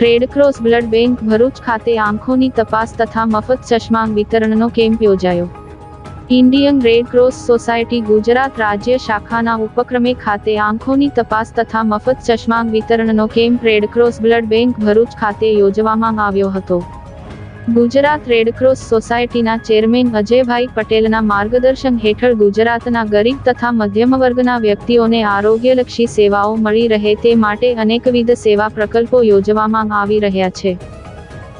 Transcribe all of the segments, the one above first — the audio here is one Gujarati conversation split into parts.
રેડક્રોસ બ્લડ બેંક ભરૂચ ખાતે આંખોની તપાસ તથા મફત ચશ્મા વિતરણનો કેમ્પ યોજાયો. Indian Red Cross society Gujarat રાજ્ય શાખાના ઉપક્રમે ખાતે આંખોની તપાસ તથા મફત ચશ્મા વિતરણનો camp Redcross blood bank Bharuch ખાતે યોજવામાં આવ્યો હતો. ગુજરાત રેડક્રોસ સોસાયટીના ચેરમેન અજયભાઈ પટેલના માર્ગદર્શન હેઠળ ગુજરાતના ગરીબ તથા મધ્યમ વર્ગના વ્યક્તિઓને આરોગ્યલક્ષી સેવાઓ મળી રહે તે માટે અનેકવિધ સેવા પ્રકલ્પો યોજવામાં આવી રહ્યા છે.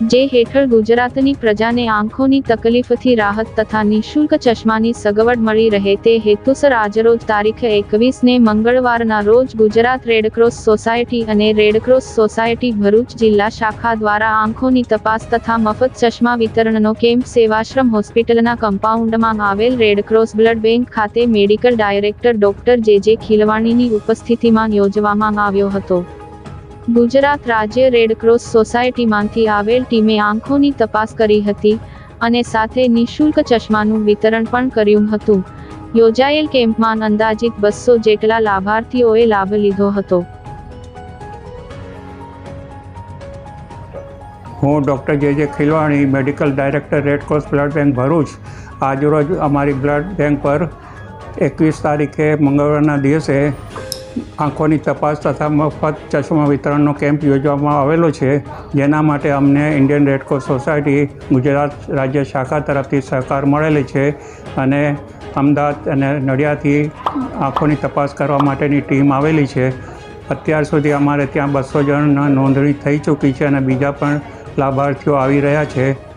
જે હેઠળ ગુજરાતની પ્રજાને આંખોની તકલીફથી રાહત તથા નિઃશુલ્ક ચશ્માની સગવડ મળી રહે તે હેતુસર આજરોજ તારીખ એકવીસને મંગળવારના રોજ ગુજરાત રેડક્રોસ સોસાયટી અને રેડક્રોસ સોસાયટી ભરૂચ જિલ્લા શાખા દ્વારા આંખોની તપાસ તથા મફત ચશ્મા વિતરણનો કેમ્પ સેવાશ્રમ હોસ્પિટલના કમ્પાઉન્ડમાં આવેલ રેડક્રોસ બ્લડ બેંક ખાતે medical director doctor J J ખીલવાણીની ઉપસ્થિતિમાં યોજવામાં આવ્યો હતો. ગુજરાત રાજ્ય રેડક્રોસ સોસાયટીમાંથી આવેલ ટીમે આંખોની તપાસ કરી હતી અને સાથે નિઃશુલ્ક ચશ્માનું વિતરણ પણ કર્યું હતું. યોજાયેલ કેમ્પમાં અંદાજિત બસો જેટલા લાભાર્થીઓએ લાભ લીધો હતો. હું doctor J J Khilwani, medical director Redcross blood bank Bharuch. આજરોજ અમારી બ્લડ બેંક પર એકવીસ તારીખે, મંગળવારના દિવસે આંખોની તપાસ તથા મફત ચશ્મા વિતરણનો કેમ્પ યોજવામાં આવેલો છે. જેના માટે અમને ઇન્ડિયન રેડક્રોસ સોસાયટી, ગુજરાત રાજ્ય શાખા તરફથી સહકાર મળેલી છે અને અમદાવાદ અને નડિયાથી આંખોની તપાસ કરવા માટેની ટીમ આવેલી છે. અત્યાર સુધી અમારે ત્યાં બસો જણના નોંધણી થઈ ચૂકી છે અને બીજા પણ લાભાર્થીઓ આવી રહ્યા છે.